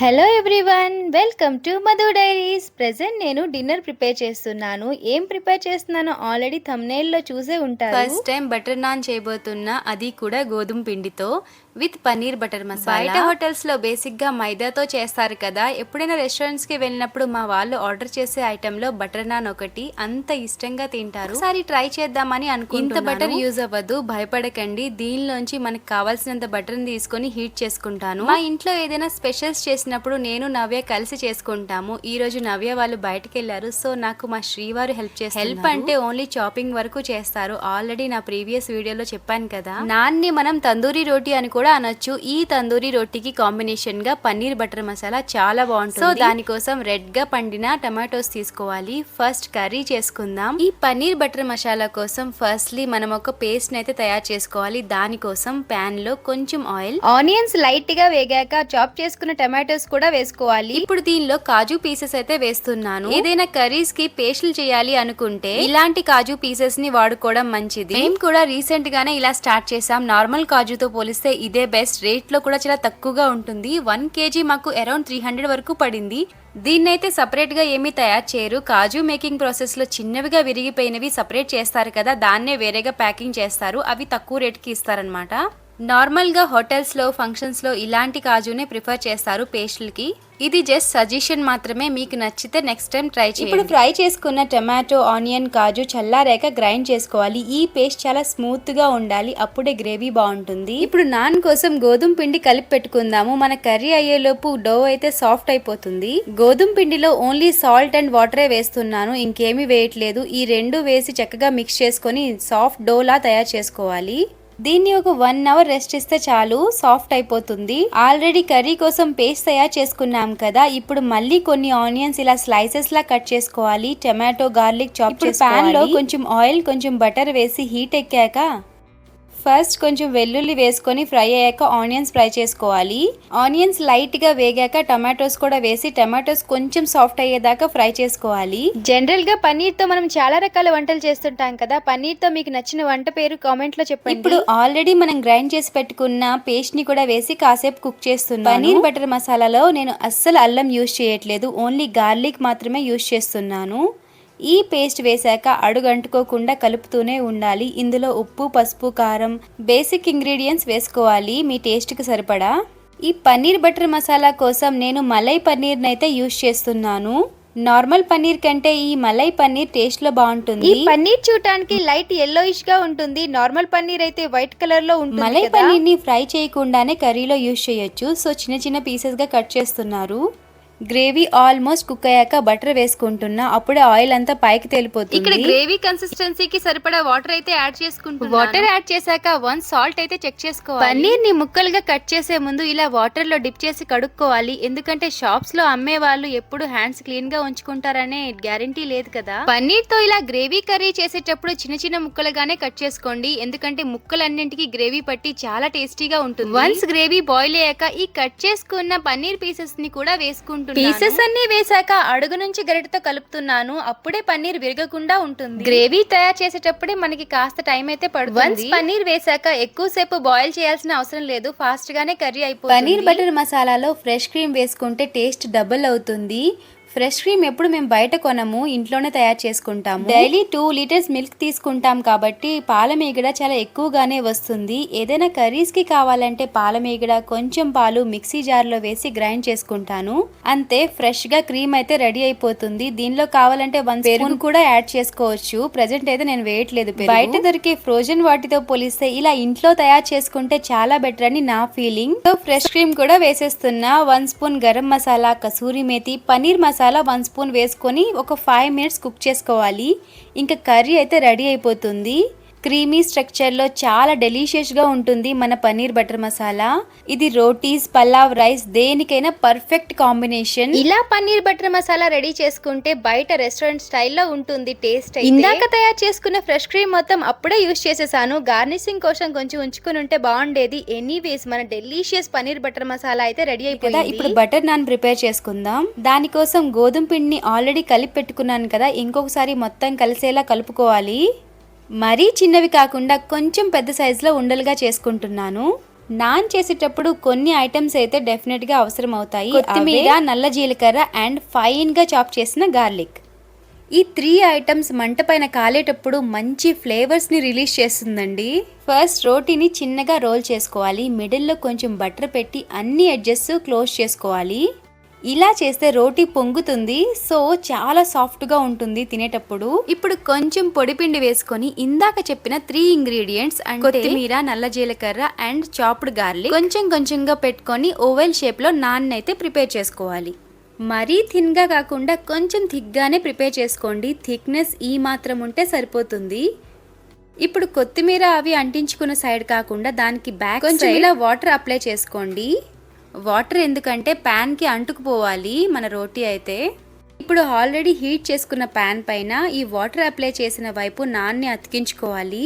Hello everyone, welcome to Madhu diaries. Present నేను dinner prepare చేస్తున్నాను. ఏం ప్రిపేర్ చేస్తున్నానో ఆల్రెడీ లో చూసే ఉంటారు. ఫస్ట్ టైం బటర్ నాన్ చేయబోతున్నా అది కూడా గోధుమ పిండితో విత్ పన్నీర్ బటర్ మసాలా. బయట హోటల్స్లో బేసిక్గా మైదాతో చేస్తారు కదా. ఎప్పుడైనా రెస్టారెంట్స్కి వెళ్ళినప్పుడు మా వాళ్ళు ఆర్డర్ చేసే ఐటమ్లో బటర్ నాన్ ఒకటి అంత ఇష్టంగా తింటారు. ఒకసారి ట్రై చేద్దామని అనుకుంటున్నాను. ఇంత బటర్ యూజ్ అవ్వదు భయపడకండి. దీనిలోంచి మనకు కావాల్సినంత బటర్ తీసుకొని హీట్ చేసుకుంటాను. మా ఇంట్లో ఏదైనా స్పెషల్స్ చేసినప్పుడు నేను నవ్య కలిసి చేసుకుంటాము. ఈ రోజు నవ్య వాళ్ళు బయటకు వెళ్ళారు. సో నాకు మా శ్రీవారు హెల్ప్ చేస్తారు హెల్ప్ అంటే ఓన్లీ చాపింగ్ వరకు చేస్తారు. ఆల్రెడీ నా ప్రీవియస్ వీడియోలో చెప్పాను కదా. నాన్ని మనం తందూరి రోటీ అని కూడా అనొచ్చు. ఈ తందూరి రోటీకి కాంబినేషన్గా పన్నీర్ బటర్ మసాలా చాలా బాగుంటుంది. సో దానికోసం రెడ్గా పండిన టమాటోస్ తీసుకోవాలి. ఫస్ట్ కర్రీ చేసుకుందాం. ఈ పన్నీర్ బటర్ మసాలా కోసం ఫస్ట్లీ మనం ఒక పేస్ట్ అయితే తయారు చేసుకోవాలి. దానికోసం పాన్లో కొంచెం ఆయిల్. ఆనియన్స్ లైట్గా వేగాక చాప్ చేసుకున్న టమాటోస్ కూడా వేసుకోవాలి. ఇప్పుడు దీనిలో కాజు పీసెస్ అయితే వేస్తున్నాను. ఏదైనా కర్రీస్కి పేస్టులు చేయాలి అనుకుంటే ఇలాంటి కాజు పీసెస్ని వాడుకోవడం మంచిది. మేము కూడా రీసెంట్ గానే ఇలా స్టార్ట్ చేసాం నార్మల్ కాజుతో పోలిస్తే ఇదే బెస్ట్ రేట్లో కూడా చాలా తక్కువగా ఉంటుంది. వన్ కేజీ మాకు అరౌండ్ త్రీ హండ్రెడ్ వరకు పడింది. దీన్నైతే సపరేట్గా ఏమీ తయారు చేయరు. కాజు మేకింగ్ ప్రాసెస్లో చిన్నవిగా విరిగిపోయినవి సపరేట్ చేస్తారు కదా. దాన్నే వేరేగా ప్యాకింగ్ చేస్తారు. అవి తక్కువ రేట్కి ఇస్తారనమాట నార్మల్గా హోటల్స్లో ఫంక్షన్స్లో ఇలాంటి కాజునే ప్రిఫర్ చేస్తారు పేస్ట్లకి. ఇది జస్ట్ సజెషన్ మాత్రమే మీకు నచ్చితే నెక్స్ట్ టైం ట్రై చేయండి. ఇప్పుడు ఫ్రై చేసుకున్న టమాటో ఆనియన్ కాజు చల్లారాక గ్రైండ్ చేసుకోవాలి. ఈ పేస్ట్ చాలా స్మూత్గా ఉండాలి అప్పుడే గ్రేవీ బాగుంటుంది. ఇప్పుడు నాన్ కోసం గోధుమ పిండి కలిపి పెట్టుకుందాము. మన కర్రీ అయ్యేలోపు డో అయితే సాఫ్ట్ అయిపోతుంది. గోధుమ పిండిలో ఓన్లీ సాల్ట్ అండ్ వాటరే వేస్తున్నాను. ఇంకేమీ వేయట్లేదు. ఈ రెండు వేసి చక్కగా మిక్స్ చేసుకొని సాఫ్ట్ డోలా తయారు చేసుకోవాలి. దీన్ని ఒక వన్ అవర్ రెస్ట్ ఇస్తే చాలు సాఫ్ట్ అయిపోతుంది. ఆల్రెడీ కర్రీ కోసం పేస్ట్ తయారు చేసుకున్నాం కదా ఇప్పుడు మళ్ళీ కొన్ని ఆనియన్స్ ఇలా స్లైసెస్ లా కట్ చేసుకోవాలి టమాటో గార్లిక్ చాప్ పాన్లో కొంచెం ఆయిల్ కొంచెం బటర్ వేసి హీట్ ఎక్కాక ఫస్ట్ కొంచెం వెల్లుల్లి వేసుకొని ఫ్రై అయ్యాక ఆనియన్స్ ఫ్రై చేసుకోవాలి. ఆనియన్స్ లైట్గా వేగాక టమాటోస్ కూడా వేసి టమాటోస్ కొంచెం సాఫ్ట్ అయ్యేదాకా ఫ్రై చేసుకోవాలి. జనరల్గా పన్నీర్తో మనం చాలా రకాల వంటలు చేస్తుంటాం కదా పన్నీర్తో మీకు నచ్చిన వంట పేరు కామెంట్లో చెప్పండి. ఇప్పుడు ఆల్రెడీ మనం గ్రైండ్ చేసి పెట్టుకున్న పేస్ట్ని కూడా వేసి కాసేపు కుక్ చేస్తున్నాను. పన్నీర్ బటర్ మసాలాలో నేను అస్సలు అల్లం యూజ్ చేయట్లేదు ఓన్లీ గార్లిక్ మాత్రమే యూజ్ చేస్తున్నాను. ఈ పేస్ట్ వేశాక అడుగంటుకోకుండా కలుపుతూనే ఉండాలి. ఇందులో ఉప్పు పసుపు కారం బేసిక్ ఇంగ్రీడియంట్స్ వేసుకోవాలి. మీ టేస్ట్కి సరిపడా? ఈ పన్నీర్ బటర్ మసాలా కోసం నేను మలై పన్నీర్ని అయితే యూజ్ చేస్తున్నాను. నార్మల్ పన్నీర్ కంటే ఈ మలై పన్నీర్ టేస్ట్లో బాగుంటుంది. ఈ పన్నీర్ చూడటానికి లైట్ ఎల్లోయిష్గా ఉంటుంది. నార్మల్ పన్నీర్ అయితే వైట్ కలర్లో ఉంటుంది మలై. పన్నీర్ని ఫ్రై చేయకుండానే కర్రీలో యూజ్ చేయొచ్చు. సో చిన్న చిన్న పీసెస్గా కట్ చేస్తున్నారు. గ్రేవీ ఆల్మోస్ట్ కుక్ అయ్యాక బటర్ వేసుకుంటున్నా అప్పుడే ఆయిల్ అంతా పైకి ఇక్కడ తేలిపోతుంది గ్రేవీ కన్సిస్టెన్సీకి సరిపడా వాటర్ అయితే యాడ్ చేసుకుంటున్నాను. వాటర్ యాడ్ చేశాక వన్ సాల్ట్ అయితే చెక్ చేసుకోవాలి. పన్నీర్ని ముక్కలుగా కట్ చేసే ముందు ఇలా వాటర్లో డిప్ చేసి కడుక్కోవాలి. ఎందుకంటే షాప్స్లో అమ్మే వాళ్ళు ఎప్పుడు హ్యాండ్స్ క్లీన్గా ఉంచుకుంటారనే గ్యారంటీ లేదు కదా. పన్నీర్తో ఇలా గ్రేవీ కర్రీ చేసేటప్పుడు చిన్న చిన్న ముక్కలుగానే కట్ చేసుకోండి. ఎందుకంటే ముక్కలన్నింటికి గ్రేవీ పట్టి చాలా టేస్టీగా ఉంటుంది. వన్స్ గ్రేవీ బాయిల్ అయ్యాక ఈ కట్ చేసుకున్న పన్నీర్ పీసెస్ని కూడా వేసుకుంటున్నాను పీసెస్ అన్ని వేసాక అడుగు నుంచి గరిటతో కలుపుతున్నాను. అప్పుడే పన్నీర్ విరగకుండా ఉంటుంది. గ్రేవీ తయారు చేసేటప్పుడే మనకి కాస్త టైం అయితే పడుతుంది. వన్స్ పన్నీర్ వేసాక ఎక్కువసేపు బాయిల్ చేయాల్సిన అవసరం లేదు. ఫాస్ట్ గానే కర్రీ అయిపోతుంది. పన్నీర్ బటర్ మసాలాలో ఫ్రెష్ క్రీమ్ వేసుకుంటే టేస్ట్ డబుల్ అవుతుంది. ఫ్రెష్ క్రీమ్ ఎప్పుడు మేము బయట కొనము ఇంట్లోనే తయారు చేసుకుంటాము. డైలీ టూ లీటర్స్ మిల్క్ తీసుకుంటాం కాబట్టి పాల మీగడ చాలా ఎక్కువగానే వస్తుంది. ఏదైనా కర్రీస్కి కావాలంటే పాల మీగడ కొంచెం పాలు మిక్సీ జార్లో వేసి గ్రైండ్ చేసుకుంటాను. అంతే ఫ్రెష్గా క్రీమ్ అయితే రెడీ అయిపోతుంది. దీనిలో కావాలంటే వన్ స్పూన్ కూడా యాడ్ చేసుకోవచ్చు. ప్రెసెంట్ అయితే నేను వేయట్లేదు. బయట దొరికే ఫ్రోజన్ వాటితో పోలిస్తే ఇలా ఇంట్లో తయారు చేసుకుంటే చాలా బెటర్ అని నా ఫీలింగ్. సో ఫ్రెష్ క్రీమ్ కూడా వేసేస్తున్నా. One spoon garam masala kasuri methi paneer masala one spoon వేసుకొని ఒక ఫైవ్ మినిట్స్ కుక్ చేసుకోవాలి. ఇంకా కర్రీ అయితే రెడీ అయిపోతుంది. క్రీమీ స్ట్రక్చర్లో చాలా డెలిషియస్గా ఉంటుంది మన పన్నీర్ బటర్ మసాలా. ఇది రోటీస్ పలావ్ రైస్ దేనికైనా పర్ఫెక్ట్ కాంబినేషన్. ఇలా పన్నీర్ బటర్ మసాలా రెడీ చేసుకుంటే బయట రెస్టారెంట్ స్టైల్లో ఉంటుంది టేస్ట్ ఇందాక తయారు చేసుకున్న ఫ్రెష్ క్రీమ్ మొత్తం అప్పుడే యూస్ చేసేసాను. గార్నిషింగ్ కోసం కొంచెం ఉంచుకుని ఉంటే బాగుండేది. ఎనీవేస్ మన డెలీషియస్ పన్నీర్ బటర్ మసాలా అయితే రెడీ అయిపోయింది. ఇప్పుడు బటర్ నాన్ ప్రిపేర్ చేసుకుందాం. దానికోసం గోధుమ పిండిని ఆల్రెడీ కలిపి పెట్టుకున్నాను కదా ఇంకొకసారి మొత్తం కలిసేలా కలుపుకోవాలి. మరీ చిన్నవి కాకుండా కొంచెం పెద్ద సైజులో ఉండలుగా చేసుకుంటున్నాను. నాన్ చేసేటప్పుడు కొన్ని ఐటమ్స్ అయితే డెఫినెట్గా అవసరం అవుతాయి కొత్తిమీర నల్ల జీలకర్ర అండ్ ఫైన్గా చాప్ చేసిన గార్లిక్. ఈ త్రీ ఐటమ్స్ మంట పైన కాలేటప్పుడు మంచి ఫ్లేవర్స్ని రిలీజ్ చేస్తుందండి. ఫస్ట్ రోటీని చిన్నగా రోల్ చేసుకోవాలి. మిడిల్లో కొంచెం బటర్ పెట్టి అన్ని ఎడ్జెస్ క్లోజ్ చేసుకోవాలి. ఇలా చేస్తే రోటీ పొంగుతుంది. సో చాలా సాఫ్ట్గా ఉంటుంది తినేటప్పుడు. ఇప్పుడు కొంచెం పొడిపిండి వేసుకొని ఇందాక చెప్పిన త్రీ ఇంగ్రీడియంట్స్ అండ్ కొత్తిమీర నల్ల జీలకర్ర అండ్ చాప్డ్ గార్లిక్ కొంచెం కొంచెంగా పెట్టుకొని ఓవెల్ షేప్లో నాన్ అయితే ప్రిపేర్ చేసుకోవాలి. మరీ థిన్గా కాకుండా కొంచెం థిక్గానే ప్రిపేర్ చేసుకోండి. థిక్నెస్ ఈ మాత్రం ఉంటే సరిపోతుంది. ఇప్పుడు కొత్తిమీర అవి అంటించుకున్న సైడ్ కాకుండా దానికి బ్యాక్ కొంచెం ఇలా వాటర్ అప్లై చేసుకోండి. వాటర్ ఎందుకంటే ప్యాన్కి అంటుకుపోవాలి మన రోటీ అయితే. ఇప్పుడు ఆల్రెడీ హీట్ చేసుకున్న ప్యాన్ పైన ఈ వాటర్ అప్లై చేసిన వైపు నాన్ని అతికించుకోవాలి.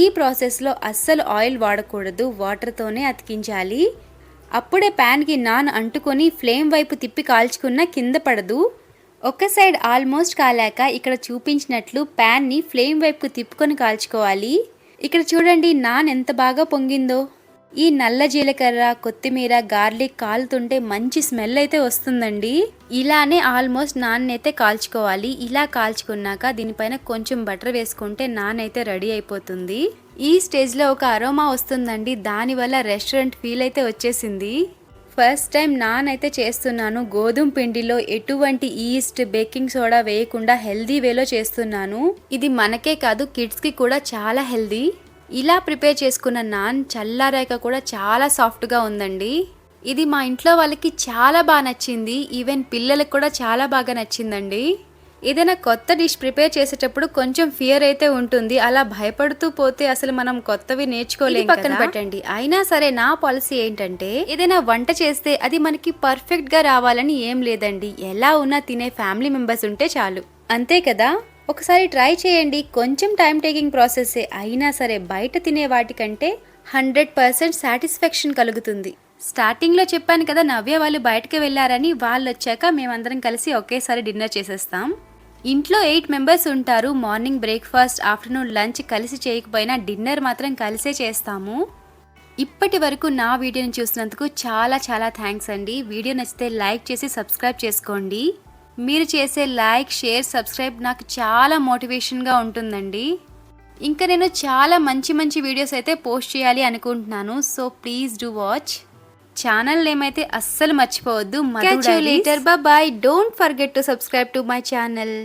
ఈ ప్రాసెస్లో అస్సలు ఆయిల్ వాడకూడదు వాటర్తోనే అతికించాలి. అప్పుడే ప్యాన్కి నాన్ అంటుకొని ఫ్లేమ్ వైపు తిప్పి కాల్చుకున్న కింద పడదు. ఒక సైడ్ ఆల్మోస్ట్ కాలాక ఇక్కడ చూపించినట్లు ప్యాన్ని ఫ్లేమ్ వైపుకు తిప్పుకొని కాల్చుకోవాలి. ఇక్కడ చూడండి నాన్ ఎంత బాగా పొంగిందో. ఈ నల్ల జీలకర్ర కొత్తిమీర గార్లిక్ కాలుతుంటే మంచి స్మెల్ అయితే వస్తుందండి. ఇలానే ఆల్మోస్ట్ నాన్ అయితే కాల్చుకోవాలి. ఇలా కాల్చుకున్నాక దీనిపైన కొంచెం బటర్ వేసుకుంటే నాన్ అయితే రెడీ అయిపోతుంది. ఈ స్టేజ్లో ఒక అరోమా వస్తుందండి. దానివల్ల రెస్టారెంట్ ఫీల్ అయితే వచ్చేసింది. ఫస్ట్ టైం నాన్ అయితే చేస్తున్నాను. గోధుమ పిండిలో ఎటువంటి ఈస్ట్ బేకింగ్ సోడా వేయకుండా హెల్దీ వేలో చేస్తున్నాను. ఇది మనకే కాదు కిడ్స్కి కూడా చాలా హెల్దీ. ఇలా ప్రిపేర్ చేసుకున్న నాన్ చల్లారాక కూడా చాలా సాఫ్ట్గా ఉందండి. ఇది మా ఇంట్లో వాళ్ళకి చాలా బాగా నచ్చింది. ఈవెన్ పిల్లలకు కూడా చాలా బాగా నచ్చిందండి. ఏదైనా కొత్త డిష్ ప్రిపేర్ చేసేటప్పుడు కొంచెం ఫియర్ అయితే ఉంటుంది. అలా భయపడుతూ పోతే అసలు మనం కొత్తవి నేర్చుకోలేం పక్కన పెట్టండి. అయినా సరే నా పాలసీ ఏంటంటే ఏదైనా వంట చేస్తే అది మనకి పర్ఫెక్ట్గా రావాలని ఏం లేదండి. ఎలా ఉన్నా తినే ఫ్యామిలీ మెంబర్స్ ఉంటే చాలు. అంతే కదా? ఒకసారి ట్రై చేయండి. కొంచెం టైం టేకింగ్ ప్రాసెస్సే అయినా సరే బయట తినే వాటికంటే హండ్రెడ్ పర్సెంట్ సాటిస్ఫాక్షన్ కలుగుతుంది. స్టార్టింగ్లో చెప్పాను కదా నవ్య వాళ్ళు బయటకు వెళ్ళారని వాళ్ళు వచ్చాక మేమందరం కలిసి ఒకేసారి డిన్నర్ చేసేస్తాం. ఇంట్లో ఎయిట్ మెంబర్స్ ఉంటారు. మార్నింగ్ బ్రేక్ఫాస్ట్ ఆఫ్టర్నూన్ లంచ్ కలిసి చేయకపోయినా డిన్నర్ మాత్రం కలిసే చేస్తాము. ఇప్పటి వరకు నా వీడియోని చూసినందుకు చాలా చాలా థ్యాంక్స్ అండి. వీడియో నచ్చితే లైక్ చేసి సబ్స్క్రైబ్ చేసుకోండి. మీరు చేసే లైక్ షేర్ సబ్స్క్రైబ్ నాకు చాలా మోటివేషన్గా ఉంటుందండి. ఇంకా నేను చాలా మంచి మంచి వీడియోస్ అయితే పోస్ట్ చేయాలి అనుకుంటున్నాను. So please do watch. Channel ఏమైతే అస్సలు మర్చిపోవద్దు. Later bye don't forget to subscribe to my channel